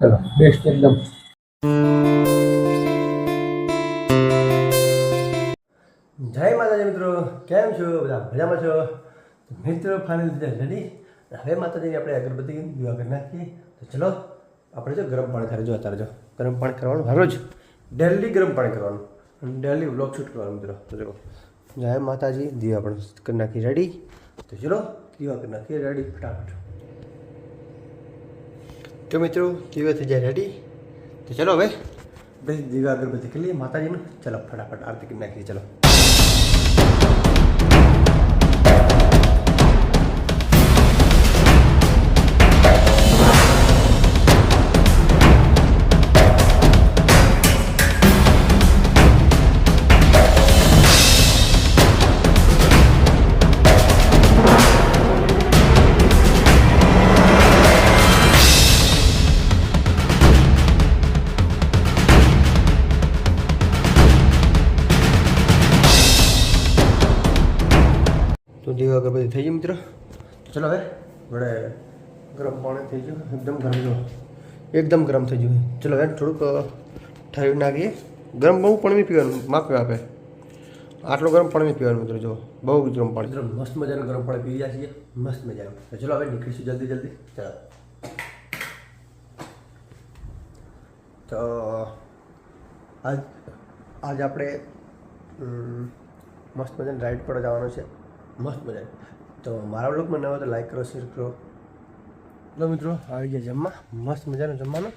ચલો બેસ્ટ એકદમ. જય માતાજી મિત્રો, કેમ છો? બધા મજામાં છો? મિત્રો ફાઇનલ રેડી હવે માતાજીની આપણે અગરબત્તી દીવા કરી નાખીએ. તો ચલો, આપણે જો ગરમ પાણી થાય જો અત્યારે જો ગરમ પાણી કરવાનું હવે જ. ડેલી ગરમ પાણી કરવાનું. ડેલી વ્લોગ શૂટ કરવાનું મિત્રો. તો જય માતાજી, દીવા પણ કરી નાખી રેડી તો ચલો, દીવા કરી નાખીએ રેડી ફટાફટ. તો મિત્રો દીવા થઈ જાય રેડી તો ચલો હવે. દીવા અગરબત્તી કરી લઈએ, માતાજીનું. ચલો, ફટાફટ આરતી કરી નાખીએ, ચલો. થઈ ગયું મિત્રો? ચલો હવે, વડે ગરમ પાણી થઈ ગયું, એકદમ ગરમ જો. એકદમ ગરમ થઈ ગયું. ચલો હવે થોડુંક ઠરી નાખીએ. ગરમ બહુ પાણી બી પીવાનું, માપે આપે. આટલું ગરમ પાણી પીવાનું મિત્રો, જો. બહુ ગરમ પાણી. મસ્ત મજાનું ગરમ પાણી પી ગયા છીએ. મસ્ત મજાનું. ચલો હવે નીકળીશું જલ્દી જલ્દી. ચાલો. તો, આજ આજ આપણે મસ્ત મજાની રાઈડ પર જવાનું છે. મસ્ત મજા તો મારા બ્લોગમાં મને આવે તો લાઈક કરો શેર કરો. ચલો મિત્રો આવી ગયા જમવા. મસ્ત મજાનું જમવાનું.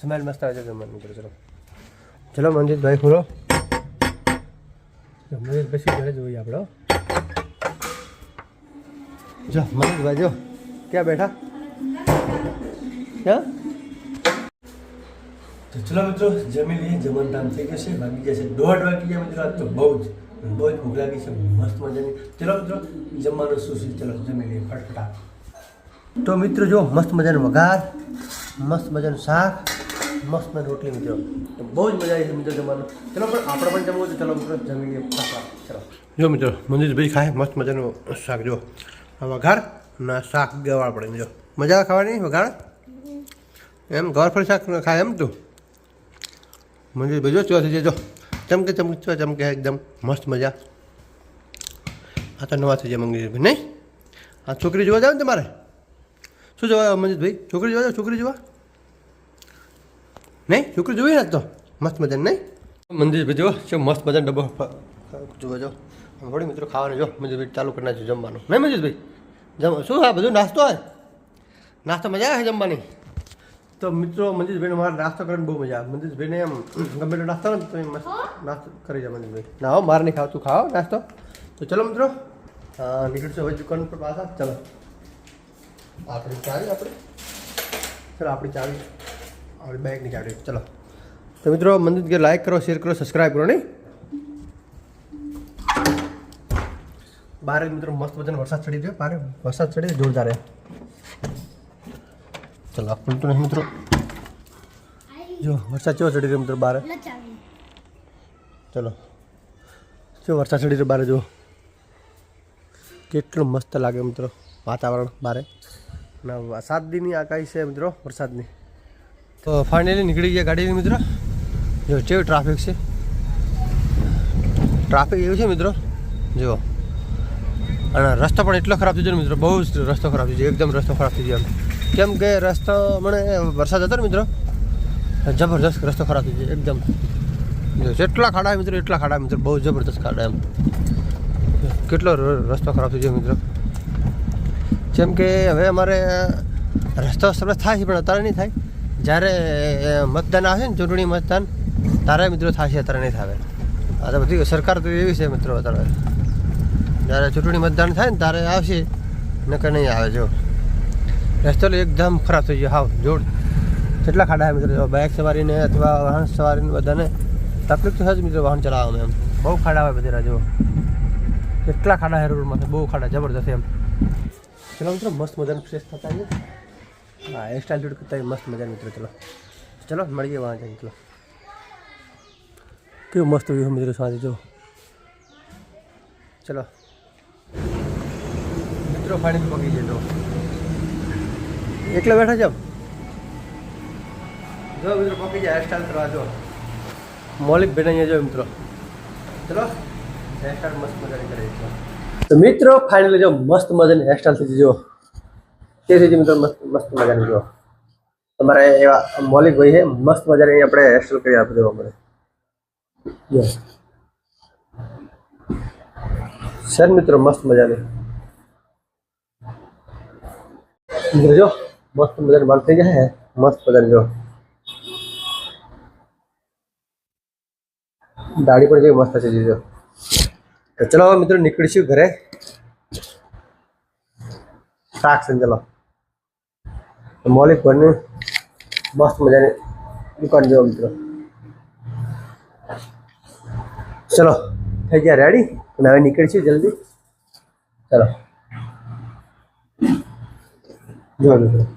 સ્મેલ મસ્ત આવે છે જમવાનું. મિત્રો ચલો. ચલો મનજીતભાઈ ખોલો મંજીતભાઈ શું ઘરે જોઈએ આપણો. જો મનજીતભાઈ જો. ક્યાં બેઠા? ક્યાં? તો ચલો મિત્રો જમી લઈએ. જમવાનું ટાઈમ થઈ ગયો છે. બાકી ગયા છે દોઢ વાગી ગયા મિત્રો આજ તો બહુ જ બહુ જ ભૂખ લાગી છે, મસ્ત મજાની. ચલો મિત્રો, જમવાનું શું છે? ચલો, જમી લઈએ ફટફટા. તો મિત્રો, જો મસ્ત મજાનું વઘાર, મસ્ત મજાનું શાક, મસ્ત મજાની રોટલી મિત્રો. તો બહુ જ મજા આવી છે મિત્રો જમવાનું. ચલો, પણ આપણે પણ જમવું છે. ચલો, મિત્રો, જમી લઈએ ફટફટ. ચલો. જો મિત્રો મંદિરભાઈ ખાય, મસ્ત મજાનું શાક, જો. આ વઘાર ના શાક ગવાળ પડે જો મજા ખાવાની, વઘાર? એમ ગવાર ફરી શાક ખાય એમ તું. મંદિર ભાઈ જો, ચોથી જજો ચમકે ચમકે ચમકે એકદમ મસ્ત મજા. આ તો નવા થઈ જાય મંદિરભાઈ નહીં? આ છોકરી જોવા જાવ ને તમારે? શું જોવા મંજીતભાઈ છોકરી જોવા જાવ, છોકરી જોવા? નહીં? છોકરી જોઈ ને તો? મસ્ત મજા નહીં? મંદિરભાઈ જો શું મસ્ત મજાનો ડબ્બો જોવા જો વળી મિત્રો ખાવાનું જો મંજીતભાઈ ચાલુ કરી નાખ્યું જમવાનું. નહીં મંજીતભાઈ જમ શું હા બધું નાસ્તો હોય? નાસ્તો મજા આવે જમવાની? તો મિત્રો મંજીતભાઈને મારે નાસ્તો કરીને બહુ મજા આવે. મંજીતભાઈને એમ ગમે તો નાસ્તો ને તો મસ્ત નાસ્તો કરી જાય મંજીતભાઈ ના હો મારે નહીં ખાવ તું ખાવ નાસ્તો. તો ચલો મિત્રો. હા નીકળશું હવે દુકાન પર પાછા. ચલો. આપણી ચાવી આપણે. ચલો આપણી ચાવી. આપણી બાઇકની ચાવી. ચલો. તો મિત્રો મંદિર કે લાઈક કરો શેર કરો સબસ્ક્રાઈબ કરો નહીં? બારે મિત્રો મસ્ત મજાનો વરસાદ ચડી ગયો બારે વરસાદ ચડી જોરદાર ચલો, આ ખુલતું નહીં મિત્રો. જો, વરસાદ કેવો ચડી રહ્યો મિત્રો બહાર ચલો, જો, વરસાદ ચડી રહ્યો બહાર જો. કેટલું મસ્ત લાગે મિત્રો વાતાવરણ બારે. ના સાત દિનની આગાહી છે મિત્રો, વરસાદની. તો ફાઇનલી નીકળી ગયા ગાડીની મિત્રો. જો, કેવું ટ્રાફિક છે? ટ્રાફિક એવું છે મિત્રો? જુઓ અને રસ્તો પણ એટલો ખરાબ થઈ ગયો મિત્રો, બહુ જ રસ્તો ખરાબ થઈ ગયો, એકદમ રસ્તો ખરાબ થઈ ગયો. કેમ કે રસ્તો, મને વરસાદ હતો ને મિત્રો જબરદસ્ત રસ્તો ખરાબ થઈ ગયો, એકદમ. જેટલા ખાડા મિત્રો, એટલા ખાડા મિત્રો, બહુ જબરદસ્ત ખાડા એમ. કેટલો રસ્તો ખરાબ થઈ ગયો મિત્રો. જેમ કે હવે અમારે રસ્તો સરસ થાય છે, પણ અત્યારે નહીં થાય. જ્યારે મતદાન આવે ને, ચૂંટણી મતદાન, ત્યારે મિત્રો થાય છે, અત્યારે નહીં થાય આ તો બધી સરકાર તો એવી છે મિત્રો અત્યારે. જ્યારે ચૂંટણી મતદાન થાય ને, ત્યારે આવશે. નકર નહીં આવે, જો. રસ્તો એકદમ ખરાબ થઈ ગયો. હાવ, જોડ. કેટલા ખાડા મિત્રો? બાઇક સવારીને અથવા વાહન સવારીને બધાને તકલીફ તો થશે મિત્રો, વાહન ચલાવવામાં એમ. બહુ ખાડા હોય બધા જો કેટલા ખાડા હે રોડમાં બહુ ખાડા જબરદસ્ત એમ. ચલો મિત્રો, મસ્ત મજાનું ફ્રેશ થતા છે હા હેર સ્ટાઇલ જોડ કરતા મસ્ત મજા મિત્રો, ચલો. ચલો, મળીએ વાં જાય ચલો. કેવું મસ્ત વ્યૂ મિત્રો, સાંજે, જો. ચલો. મિત્રો ફાઇનલ પગી જાય તો એકલા બેઠા જાવ જો મિત્રો પકી જાય હેરસ્ટાઈલ કરવા જો. મૌલિક બેન અહીંયા જો મિત્રો. ચલો. હેરસ્ટાઈલ મસ્ત મજાની કરી છે. તો મિત્રો ફાઇનલી જો મસ્ત મજાની હેરસ્ટાઈલ થઈ જો તે રીતે મિત્રો મસ્ત મસ્ત મજાની જો તમારે એવા મૌલિક ભાઈ છે મસ્ત મજાની આપણે હેરસ્ટાઈલ કરી આપી દેવા મને જો સર મિત્રો મસ્ત મજાની. મિત્રો જો. મસ્ત મજાની બાલ થઈ જાય મસ્ત મજાની જો દાઢી પણ જેવી મસ્ત છે જો તો ચલો હવે મિત્રો નીકળીશું ઘરે શાક ચલો મોલિક ભરની મસ્ત મજાની દુકાન જો મિત્રો ચલો થઈ ગયા રેડી અને હવે નીકળીશું જલ્દી ચલો જો મિત્રો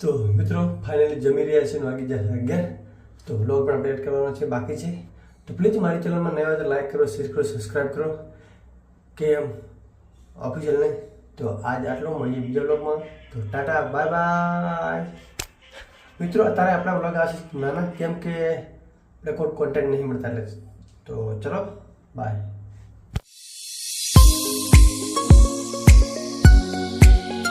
તો મિત્રો ફાઇનલી જમી રહ્યા છે, વાગી જશે અગિયાર. તો બ્લોગ પણ અપડેટ કરવાનો છે, બાકી છે. તો પ્લીઝ મારી ચેનલમાં નવા તો લાઈક કરો શેર કરો સબસ્ક્રાઈબ કરો. કે એમ ઓફિશિયલને તો આજ આટલું, મળીએ બીજા બ્લોગમાં તો ટાટા બાય બાય મિત્રો, અત્યારે આપણા બ્લોગ આ નાના, કેમ કે કોઈ કોન્ટેન્ટ નહીં મળતા એટલે તો ચલો બાય